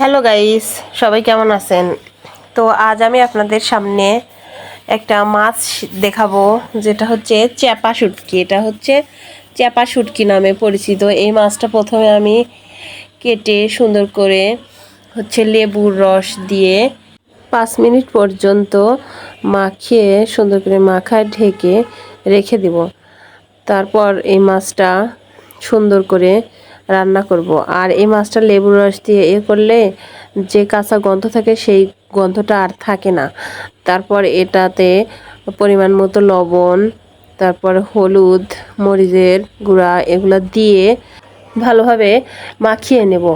Hello guys সবাই কেমন আছেন? তো আজ আমি আপনাদের সামনে একটা মাছ দেখাবো, যেটা হচ্ছে চ্যাপা শুটকি। এটা হচ্ছে চ্যাপা শুটকি নামে পরিচিত। এই মাছটা প্রথমে আমি কেটে সুন্দর করে হচ্ছে লেবুর রস দিয়ে পাঁচ মিনিট পর্যন্ত মাখিয়ে সুন্দর করে মাখায় ঢেকে রেখে দেব। তারপর এই মাছটা সুন্দর করে রান্না করব। আর এই মাছটা লেবুর রস দিয়ে এ করলে যে কাঁচা গন্ধ থাকে সেই গন্ধটা আর থাকে না। তারপর এটাতে পরিমাণ মতো লবণ তারপর হলুদ মরিচের গুঁড়া এগুলো দিয়ে ভালোভাবে মাখিয়ে নেব।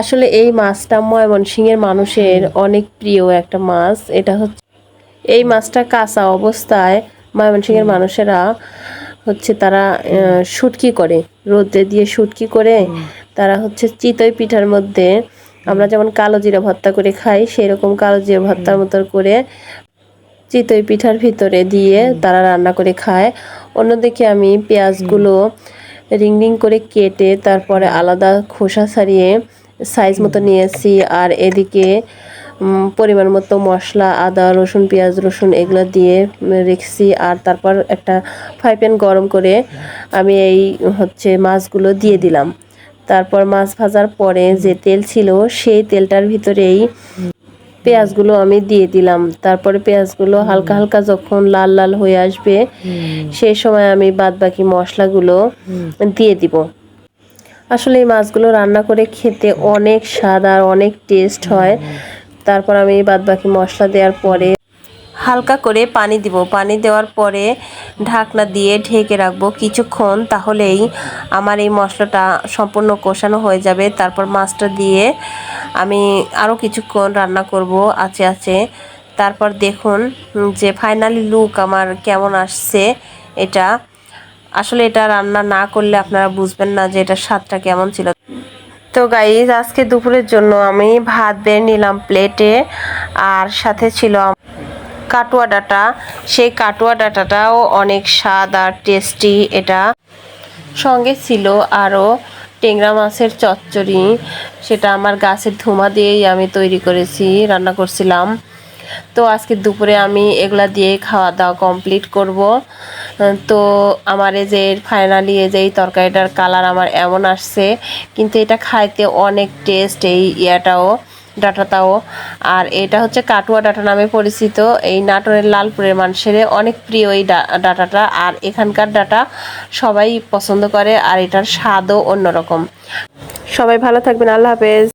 আসলে এই মাছটা ময়মনসিংহের মানুষের অনেক প্রিয় একটা মাছ। এটা হচ্ছে এই মাছটা কাঁচা অবস্থায় ময়মনসিংহের মানুষেরা হচ্ছে তারা শুটকি করে। রোদে দিয়ে শুটকি করে তারা হচ্ছে চিতই পিঠার মধ্যে আমরা যেমন কালো জিরা ভর্তা করে খাই সেই রকম কালো জিরা ভর্তার মতো করে চিতই পিঠার ভিতরে দিয়ে তারা রান্না করে খায়। অন্যদিকে আমি পেঁয়াজগুলো রিং রিং করে কেটে তারপরে আলাদা খোসা ছাড়িয়ে সাইজ মতো নিয়েছি আর এদিকে পরিমাণ মতো মশলা, আদা, রসুন, পেঁয়াজ, রসুন এগুলো দিয়ে রেখেছি। আর তারপর একটা ফ্রাই প্যান গরম করে আমি এই হচ্ছে মাছগুলো দিয়ে দিলাম। তারপর মাছ ভাজার পরে যে তেল ছিল, সেই তেলটার ভিতরেই পেঁয়াজগুলো আমি দিয়ে দিলাম। তারপরে পেঁয়াজগুলো হালকা হালকা যখন লাল লাল হয়ে আসবে, সেই সময় আমি বাদ বাকি মশলাগুলো দিয়ে দিব। আসলে এই মাছগুলো রান্না করে খেতে অনেক স্বাদ আর অনেক টেস্ট হয়। তারপর আমি বাদ বাকি মশলা দেওয়ার পরে হালকা করে পানি দিব। পানি দেওয়ার পরে ঢাকনা দিয়ে ঢেকে রাখব কিছুক্ষণ, তাহলেই আমার এই মশলাটা সম্পূর্ণ কষানো হয়ে যাবে। তারপর মাছটা দিয়ে আমি আরও কিছুক্ষণ রান্না করব আছে আছে তারপর দেখুন যে ফাইনালি লুক আমার কেমন আসছে এটা। আসলে এটা রান্না না করলে আপনারা বুঝবেন না যে এটার স্বাদটা কেমন ছিল। তো গাইজ আজকে দুপুরের জন্য আমি ভাত বের নিলাম প্লেটে আর সাথে ছিল কাটুয়া ডাটা। সেই কাটুয়া ডাটাটাও অনেক স্বাদ আর টেস্টি এটা। সঙ্গে ছিল আরও টেংরা মাছের চচ্চড়ি। সেটা আমার গাছের ধুমা দিয়েই আমি তৈরি করেছি, রান্না করছিলাম। তো আজকে দুপুরে আমি এগুলা দিয়ে খাওয়া দাওয়া কমপ্লিট করব। তো আমার এই যে ফাইনালি এই যে এই তরকারিটার কালার আমার এমন আসছে, কিন্তু এটা খাইতে অনেক টেস্ট এই ইয়াটাও, ডাটাটাও। আর এটা হচ্ছে কাটুয়া ডাটা নামে পরিচিত, এই নাটোরের লালপুরের মানুষের অনেক প্রিয় এই ডাটাটা। আর এখানকার ডাটা সবাই পছন্দ করে, আর এটার স্বাদও অন্যরকম। সবাই ভালো থাকবেন, আল্লাহ হাফেজ।